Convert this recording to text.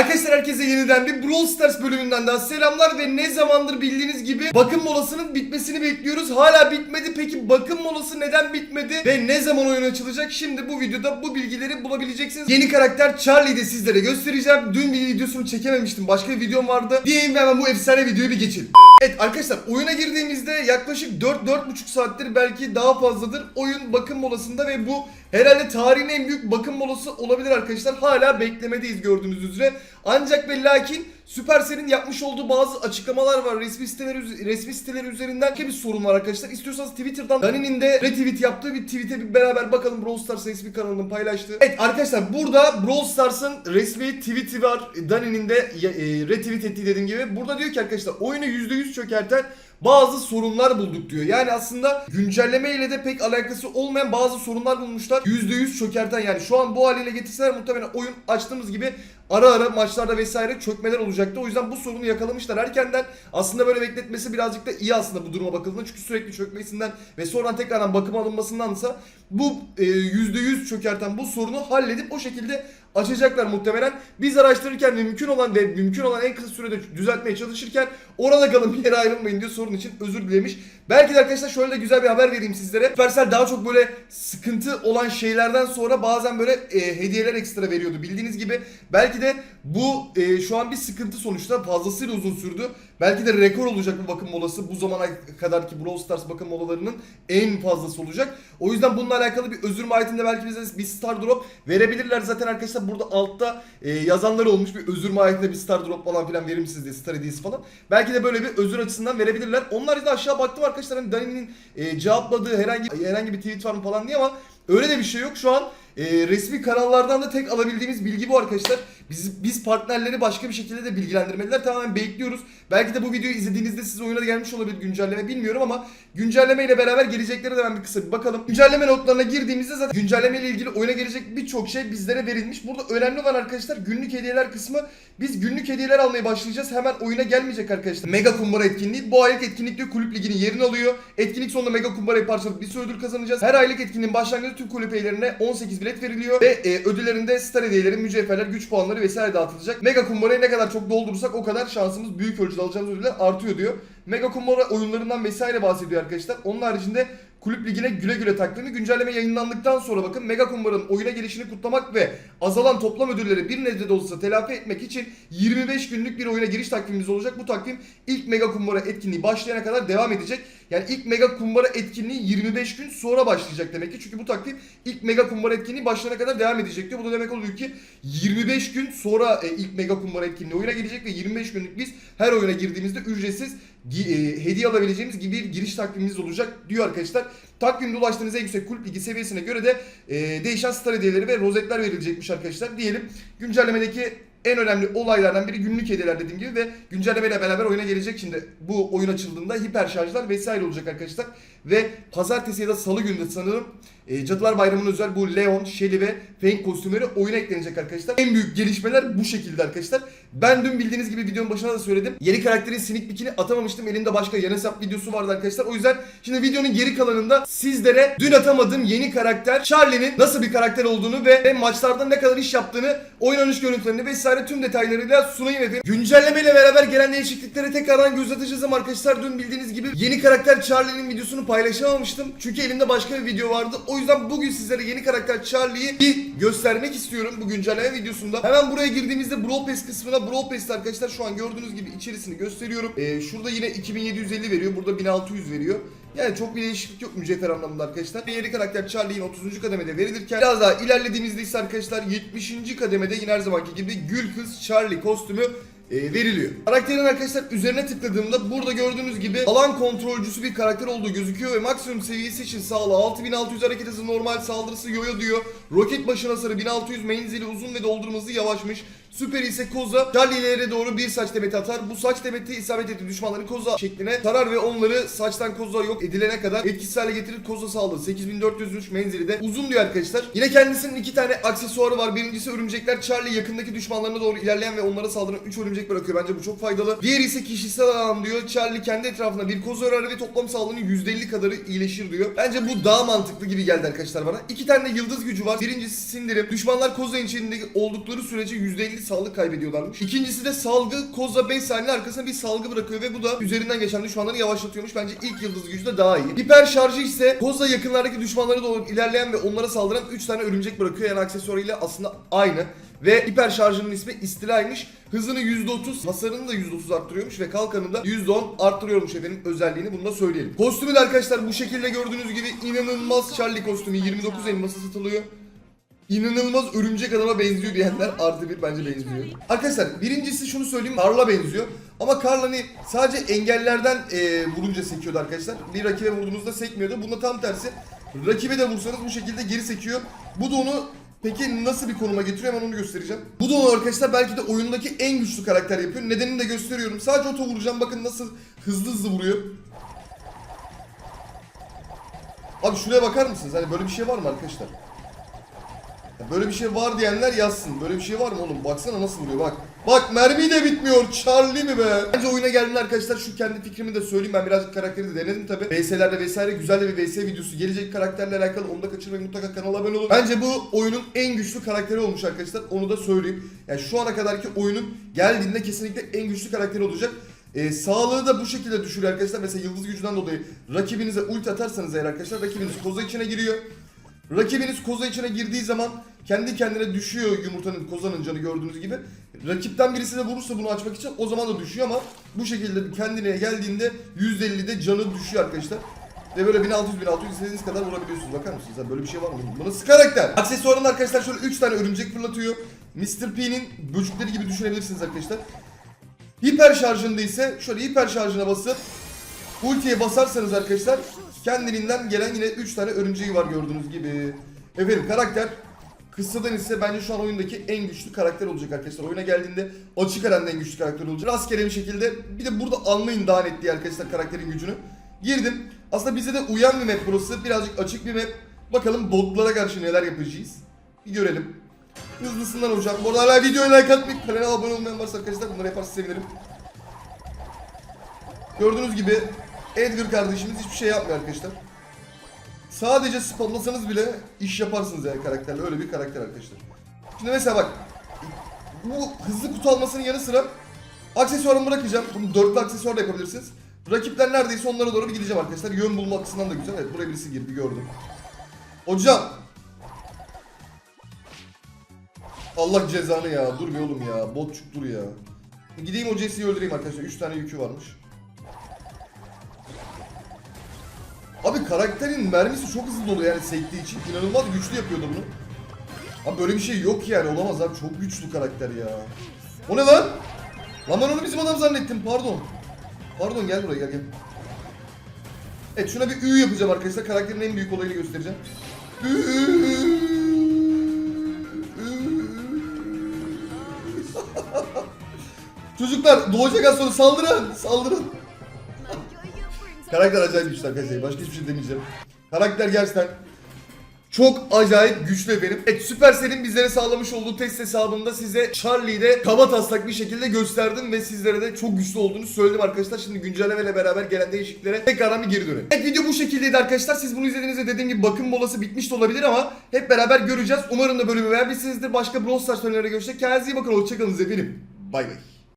Arkadaşlar herkese yeniden bir Brawl Stars bölümünden daha selamlar ve ne zamandır bildiğiniz gibi bakım molasının bitmesini bekliyoruz. Hala bitmedi. Peki bakım molası neden bitmedi ve ne zaman oyun açılacak? Şimdi bu videoda bu bilgileri bulabileceksiniz. Yeni karakter Charlie'yi de sizlere göstereceğim. Dün bir videosunu çekememiştim. Başka bir videom vardı. Diyeyim ve hemen bu efsane videoyu bir geçelim. Evet arkadaşlar oyuna girdiğimizde yaklaşık 4-4,5 saattir belki daha fazladır oyun bakım molasında ve bu herhalde tarihin en büyük bakım molası olabilir arkadaşlar. Hala beklemedeyiz gördüğünüz üzere. Ancak ve lakin Supercell'in yapmış olduğu bazı açıklamalar var. Resmi siteler, resmi siteler üzerinden bir sorun var arkadaşlar. İstiyorsanız Twitter'dan Dani'nin de retweet yaptığı bir tweet'e bir beraber bakalım Brawl Stars resmi kanalının paylaştığı. Evet arkadaşlar burada Brawl Stars'ın resmi tweet'i var. Dani'nin de e, retweet ettiği dediğim gibi. Burada diyor ki arkadaşlar oyunu %100 çökerten bazı sorunlar bulduk diyor. Yani aslında güncelleme ile de pek alakası olmayan bazı sorunlar bulmuşlar. %100 çökerten yani şu an bu haliyle getirseler muhtemelen oyun açtığımız gibi ara ara maçlarda vesaire çökmeler olacaktı. O yüzden bu sorunu yakalamışlar erkenden. Aslında böyle bekletmesi birazcık da iyi aslında bu duruma bakıldığında. Çünkü sürekli çökmesinden ve sonradan tekrardan bakım alınmasındansa bu e, %100 çökerten bu sorunu halledip o şekilde açacaklar muhtemelen. Biz araştırırken mümkün olan ve mümkün olan en kısa sürede düzeltmeye çalışırken orada kalın bir yere ayrılmayın diyor sorun için özür dilemiş. Belki de arkadaşlar şöyle de güzel bir haber vereyim sizlere. Supercell daha çok böyle sıkıntı olan şeylerden sonra bazen böyle e, hediyeler ekstra veriyordu. Bildiğiniz gibi belki de bu e, şu an bir sıkıntı sonuçta fazlasıyla uzun sürdü. Belki de rekor olacak bu bakım molası. Bu zamana kadar ki Brawl Stars bakım molalarının en fazlası olacak. O yüzden bununla alakalı bir özür mahiyetinde belki bize bir star drop verebilirler. Zaten arkadaşlar burada altta e, yazanlar olmuş bir özür mahiyetinde bir star drop falan filan verir misiniz diye star hediyesi falan. Belki de böyle bir özür açısından verebilirler. Onlar da aşağı baktım arkadaşlar hani Dani'nin e, cevapladığı herhangi herhangi bir tweet var mı falan diye ama öyle de bir şey yok. Şu an e, resmi kanallardan da tek alabildiğimiz bilgi bu arkadaşlar. Biz, biz partnerleri başka bir şekilde de bilgilendirmediler. Tamamen bekliyoruz. Belki de bu videoyu izlediğinizde size oyuna gelmiş olabilir güncelleme bilmiyorum ama güncelleme ile beraber gelecekleri de ben bir kısa bir bakalım. Güncelleme notlarına girdiğimizde zaten güncelleme ile ilgili oyuna gelecek birçok şey bizlere verilmiş. Burada önemli olan arkadaşlar günlük hediyeler kısmı. Biz günlük hediyeler almaya başlayacağız. Hemen oyuna gelmeyecek arkadaşlar. Mega kumbara etkinliği. Bu aylık etkinlik diyor kulüp liginin yerini alıyor. Etkinlik sonunda mega kumbarayı parçalayıp bir sürü ödül kazanacağız. Her aylık etkinliğin başlangıcında tüm kulüp üyelerine 18 bilet veriliyor ve e, ödüllerinde star hediyeleri, mücevherler, güç puanları vesaire dağıtılacak. Mega kumbarayı ne kadar çok doldurursak o kadar şansımız büyük ölçüde alacağımız ödüller artıyor diyor. Mega kumbara oyunlarından vesaire bahsediyor arkadaşlar. Onun haricinde kulüp ligine güle güle takvimi güncelleme yayınlandıktan sonra bakın Mega Kumbara'nın oyuna gelişini kutlamak ve azalan toplam ödülleri bir nebze de olsa telafi etmek için 25 günlük bir oyuna giriş takvimimiz olacak. Bu takvim ilk Mega Kumbara etkinliği başlayana kadar devam edecek. Yani ilk Mega Kumbara etkinliği 25 gün sonra başlayacak demek ki. Çünkü bu takvim ilk Mega Kumbara etkinliği başlayana kadar devam edecek diyor. Bu da demek oluyor ki 25 gün sonra e, ilk Mega Kumbara etkinliği oyuna gelecek ve 25 günlük biz her oyuna girdiğimizde ücretsiz hediye alabileceğimiz gibi bir giriş takvimimiz olacak diyor arkadaşlar. Takvimde ulaştığınız en yüksek kulüp ligi seviyesine göre de e, değişen star hediyeleri ve rozetler verilecekmiş arkadaşlar. Diyelim güncellemedeki en önemli olaylardan biri günlük hediyeler dediğim gibi ve güncellemeyle beraber oyuna gelecek şimdi bu oyun açıldığında hiper şarjlar vesaire olacak arkadaşlar. Ve pazartesi ya da salı günü sanırım e, Cadılar Bayramı'nın özel bu Leon, Shelly ve Fang kostümleri oyuna eklenecek arkadaşlar. En büyük gelişmeler bu şekilde arkadaşlar. Ben dün bildiğiniz gibi videonun başına da söyledim. Yeni karakterin sneak peek'ini atamamıştım. Elimde başka yan hesap videosu vardı arkadaşlar. O yüzden şimdi videonun geri kalanında sizlere dün atamadığım yeni karakter Charlie'nin nasıl bir karakter olduğunu ve maçlarda ne kadar iş yaptığını, oynanış görüntülerini vesaire tüm detaylarıyla sunayım efendim. Güncellemeyle beraber gelen değişikliklere tekrardan göz atacağız ama arkadaşlar dün bildiğiniz gibi yeni karakter Charlie'nin videosunu paylaşamamıştım. Çünkü elimde başka bir video vardı. O yüzden bugün sizlere yeni karakter Charlie'yi bir göstermek istiyorum bu güncelleme videosunda. Hemen buraya girdiğimizde Brawl Pass kısmına Brawl Pass'te arkadaşlar şu an gördüğünüz gibi içerisini gösteriyorum. Ee, şurada yine 2750 veriyor. Burada 1600 veriyor. Yani çok bir değişiklik yok mücevher anlamında arkadaşlar. Yeni karakter Charlie'nin 30. kademede verilirken biraz daha ilerlediğimizde ise arkadaşlar 70. kademede yine her zamanki gibi Gül Kız Charlie kostümü veriliyor. Karakterin arkadaşlar üzerine tıkladığımda burada gördüğünüz gibi alan kontrolcüsü bir karakter olduğu gözüküyor ve maksimum seviyesi için sağlığı 6600 hareket hızı normal saldırısı yoyo diyor. Roket başına sarı 1600 menzili uzun ve doldurması yavaşmış. Süper ise Koza Charlie ileri doğru bir saç demeti atar. Bu saç demeti isabet ettiği düşmanların Koza şekline tarar ve onları saçtan Koza yok edilene kadar etkisiz hale getirir. Koza sağlığı 8403 menzili de uzun diyor arkadaşlar. Yine kendisinin iki tane aksesuarı var. Birincisi örümcekler Charlie yakındaki düşmanlarına doğru ilerleyen ve onlara saldıran 3 örümcek bırakıyor. Bence bu çok faydalı. Diğeri ise kişisel alan diyor. Charlie kendi etrafında bir koza örer ve toplam sağlığının %50 kadarı iyileşir diyor. Bence bu daha mantıklı gibi geldi arkadaşlar bana. İki tane yıldız gücü var. Birincisi sindirim. Düşmanlar koza içinde oldukları sürece %50 sürekli sağlık kaybediyorlarmış. İkincisi de salgı Koza 5 saniye arkasına bir salgı bırakıyor ve bu da üzerinden geçen düşmanları yavaşlatıyormuş. Bence ilk yıldız gücü de daha iyi. Hiper şarjı ise Koza yakınlardaki düşmanlara doğru ilerleyen ve onlara saldıran 3 tane örümcek bırakıyor. Yani aksesuarıyla aslında aynı. Ve hiper şarjının ismi istilaymış. Hızını %30, hasarını da %30 arttırıyormuş ve kalkanını da %10 arttırıyormuş efendim özelliğini bunu da söyleyelim. Kostümü de arkadaşlar bu şekilde gördüğünüz gibi inanılmaz Charlie kostümü 29 elması satılıyor. İnanılmaz örümcek adama benziyor diyenler artı bir bence benziyor. Arkadaşlar birincisi şunu söyleyeyim Karl'a benziyor. Ama Karl hani sadece engellerden e, vurunca sekiyordu arkadaşlar. Bir rakibe vurduğunuzda sekmiyordu. Bunda tam tersi. Rakibe de vursanız bu şekilde geri sekiyor. Bu da onu peki nasıl bir konuma getiriyor hemen onu göstereceğim. Bu da onu arkadaşlar belki de oyundaki en güçlü karakter yapıyor. Nedenini de gösteriyorum. Sadece oto vuracağım bakın nasıl hızlı hızlı vuruyor. Abi şuraya bakar mısınız? Hani böyle bir şey var mı arkadaşlar? Böyle bir şey var diyenler yazsın. Böyle bir şey var mı oğlum? Baksana nasıl vuruyor bak. Bak mermi de bitmiyor. Charlie mi be? Bence oyuna geldiğinde arkadaşlar şu kendi fikrimi de söyleyeyim. Ben birazcık karakteri de denedim tabi. VS'lerde vesaire güzel de bir VS videosu gelecek karakterle alakalı. Onu da kaçırmayın mutlaka kanala abone olun. Bence bu oyunun en güçlü karakteri olmuş arkadaşlar. Onu da söyleyeyim. Yani şu ana kadarki oyunun geldiğinde kesinlikle en güçlü karakteri olacak. Ee, sağlığı da bu şekilde düşürüyor arkadaşlar. Mesela yıldız gücünden dolayı rakibinize ulti atarsanız eğer arkadaşlar rakibiniz koza içine giriyor. Rakibiniz koza içine girdiği zaman kendi kendine düşüyor yumurtanın kozanın canı gördüğünüz gibi. Rakipten birisi de vurursa bunu açmak için o zaman da düşüyor ama bu şekilde kendine geldiğinde %50'de canı düşüyor arkadaşlar. Ve böyle 1600 1600 istediğiniz kadar vurabiliyorsunuz. Bakar mısınız? Ha, böyle bir şey var mı? Bu nasıl karakter? Aksesuarında arkadaşlar şöyle 3 tane örümcek fırlatıyor. Mr. P'nin böcekleri gibi düşünebilirsiniz arkadaşlar. Hiper şarjında ise şöyle hiper şarjına basıp ultiye basarsanız arkadaşlar kendiliğinden gelen yine 3 tane örümceği var gördüğünüz gibi. Efendim karakter kıssadan ise bence şu an oyundaki en güçlü karakter olacak arkadaşlar. Oyuna geldiğinde açık aranda en güçlü karakter olacak. Rastgele bir şekilde bir de burada anlayın daha net diye arkadaşlar karakterin gücünü. Girdim. Aslında bize de uyan bir map burası. Birazcık açık bir map. Bakalım botlara karşı neler yapacağız. Bir görelim. Hızlısından hocam. Bu arada hala videoya like atmayıp kanala abone olmayan varsa arkadaşlar bunları yaparsa sevinirim. Gördüğünüz gibi Edgar kardeşimiz hiçbir şey yapmıyor arkadaşlar. Sadece spamlasanız bile iş yaparsınız yani karakterle. Öyle bir karakter arkadaşlar. Şimdi mesela bak. Bu hızlı kutu almasının yanı sıra aksesuarımı bırakacağım. Bunu dörtlü aksesuar da yapabilirsiniz. Rakipler neredeyse onlara doğru bir gideceğim arkadaşlar. Yön bulma açısından da güzel. Evet buraya birisi girdi gördüm. Hocam. Allah cezanı ya. Dur be oğlum ya. Botçuk dur ya. Gideyim o öldüreyim arkadaşlar. 3 tane yükü varmış. Karakterin mermisi çok hızlı dolu yani sektiği için. inanılmaz güçlü yapıyordu bunu. Abi böyle bir şey yok yani olamaz abi çok güçlü karakter ya. O ne lan? Lan ben onu bizim adam zannettim pardon. Pardon gel buraya gel gel. Evet şuna bir ü yapacağım arkadaşlar. Karakterin en büyük olayını göstereceğim. Çocuklar doğacak az sonra saldırın. Saldırın. Karakter acayip güçlü arkadaşlar. Başka hiçbir şey demeyeceğim. Karakter gerçekten çok acayip güçlü efendim. Evet Supercell'in bizlere sağlamış olduğu test hesabında size Charlie'yi de kaba taslak bir şekilde gösterdim ve sizlere de çok güçlü olduğunu söyledim arkadaşlar. Şimdi güncellemeyle beraber gelen değişikliklere tekrardan bir geri dönelim. Evet video bu şekildeydi arkadaşlar. Siz bunu izlediğinizde dediğim gibi bakım molası bitmiş de olabilir ama hep beraber göreceğiz. Umarım da bölümü beğenmişsinizdir. Başka Brawl Stars oyunlarına görüşecek. Kendinize iyi bakın. Hoşçakalın efendim. Bay bay.